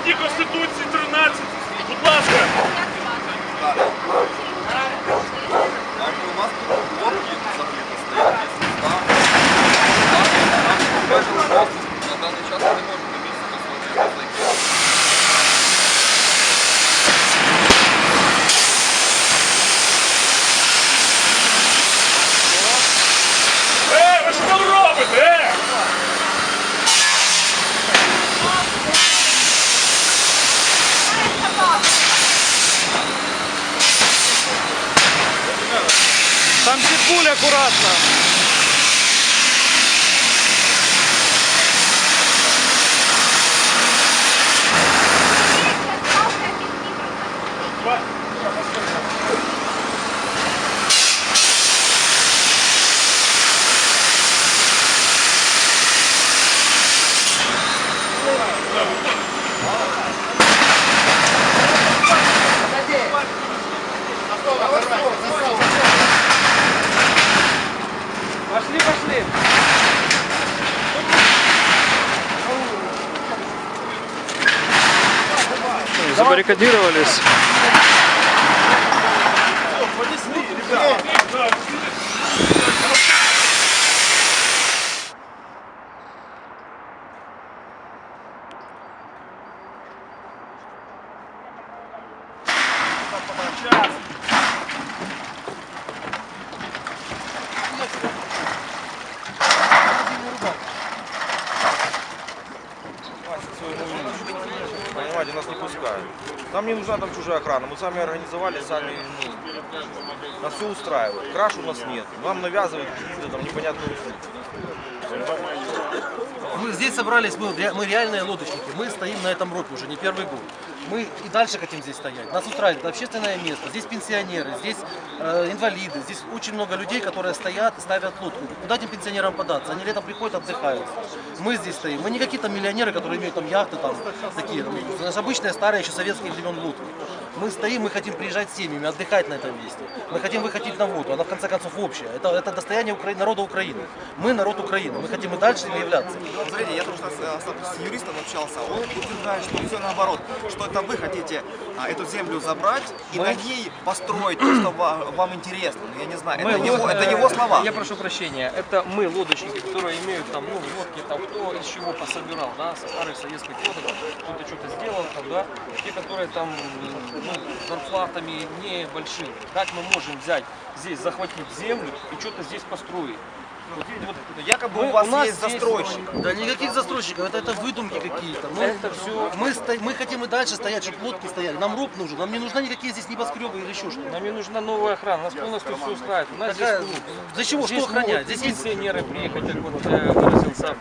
статті пуль аккуратно. Пошли, пошли. Забаррикадировались. Понимаете, нас не пускают. Нам не нужна там чужая охрана. Мы сами организовали, сами ну, нас все устраивает. Краш у нас нет. Нам навязывают какие-то там непонятные услуги. Мы здесь собрались, мы, мы реальные лодочники. Мы стоим на этом роке уже не первый год. Мы и дальше хотим здесь стоять. Нас устраивает общественное место. Здесь пенсионеры, здесь э, инвалиды, здесь очень много людей, которые стоят и ставят лодку. Куда этим пенсионерам податься? Они летом приходят, отдыхают. Мы здесь стоим. Мы не какие-то миллионеры, которые имеют там яхты, там такие. там, обычные старые еще советские времен лодки. Мы стоим, мы хотим приезжать с семьями, отдыхать на этом месте. Мы хотим выходить на воду, она в конце концов общая. Это, это достояние Укра- народа Украины. Мы народ Украины, мы хотим и дальше им являться. Смотрите, я тоже с, с- юристом общался, он утверждает, что все наоборот, что это вы хотите а, эту землю забрать и на ней построить то, что ва- вам интересно. Ну, я не знаю, это, Мы, его, э, это его слова. Я прошу прощения, это мы, лодочники, которые имеют там, ну, лодки, там, кто из чего пособирал, да, со старых советских лодок, кто-то что-то сделал, там, да, те, которые там, ну, зарплатами небольшими. Как мы можем взять здесь, захватить землю и что-то здесь построить? Вот, вот Якобы мы- у вас у есть застройщик. Да никаких застройщиков, это, это выдумки какие-то. Мы, Это всё- Мы, сто- мы хотим и дальше стоять, чтобы лодки стояли. Нам руб нужен, нам не нужны никакие здесь небоскребы или еще что-то. Нам не нужна новая охрана, нас полностью все устраивает. У нас Какая- здесь, для чего? здесь Что охранять? Здесь есть- пенсионеры приехать, как вот э, выразился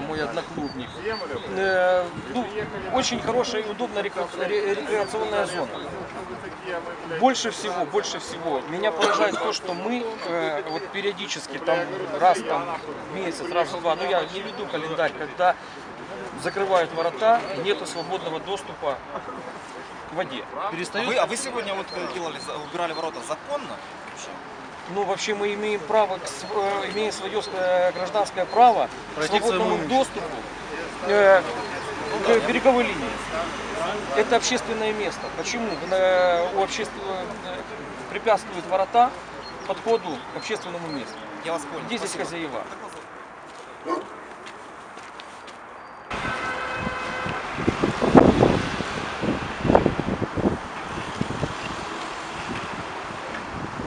мой одноклубник. Э, ну, очень хорошая и удобная рекре- ре- рекреационная зона. Больше всего, больше всего меня поражает то, что мы э, вот периодически там раз там в месяц, раз в два, ну я не веду календарь, когда закрывают ворота, нету свободного доступа к воде. А Перестают. вы, а вы сегодня вот э, делали, убирали ворота законно? Ну, вообще мы имеем право, э, имеем свое э, гражданское право к свободному доступу э, к береговой линии. Это общественное место. Почему? У общественного э, препятствуют ворота подходу к общественному месту. Я вас понял. Где здесь Спасибо. хозяева?